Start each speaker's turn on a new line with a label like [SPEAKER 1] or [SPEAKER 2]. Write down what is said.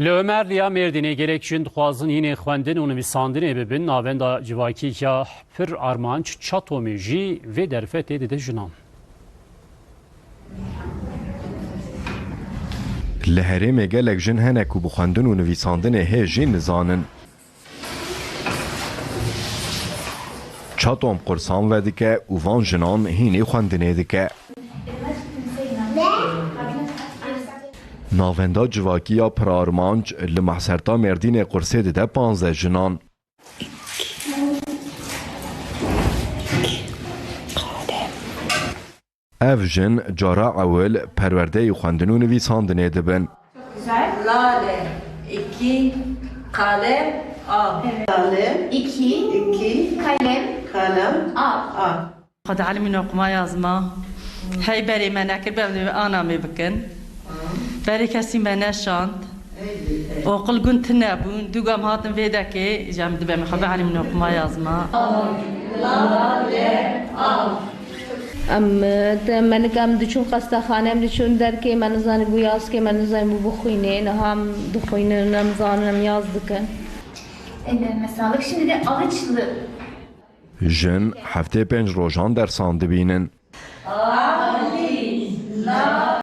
[SPEAKER 1] Li Ömer Liya Merdinê gelek jin dixwazin yînê xwendin û nivîsandinê bibin navenda civakîka pir armanc Çatomê jî vê derfetê dide jinan.
[SPEAKER 2] Li herêmê gelek jin hene ku bi xwendin û nivîsandinê hê jî nizanin. Çatom qursan vedike û van jinan hînê xwendinê dike. Navenda civakiya Prarmanc li mehserta Merdînê Qursê dide panze jinan. Ev jin cara ewil perwerdeyê xwendin û nivîsandinê dibin.
[SPEAKER 3] Lale, iki, kalem, A.
[SPEAKER 4] Kalem,
[SPEAKER 5] iki,
[SPEAKER 4] iki,
[SPEAKER 5] kalem,
[SPEAKER 4] kalem,
[SPEAKER 5] A.
[SPEAKER 4] A.
[SPEAKER 6] Xwed alimîn okuma yazma. Hey Heyberê me nekir, bev anamê bikin. انا مي بكن بري كسي ما نشانت وقل كنت نابون دوغام هاتن فيداكي جام دبا مخبا علمي نقما يازما
[SPEAKER 7] ام من کم دچون قصد خانم دچون در که من زن گویاس که من زن بو بخوینه نه هم دخوینه نم زانم یاز دکن
[SPEAKER 5] Ellerine sağlık. Şimdi de alıçlı.
[SPEAKER 2] Jin heftê pênc rojan dersan dibînin.
[SPEAKER 3] Al.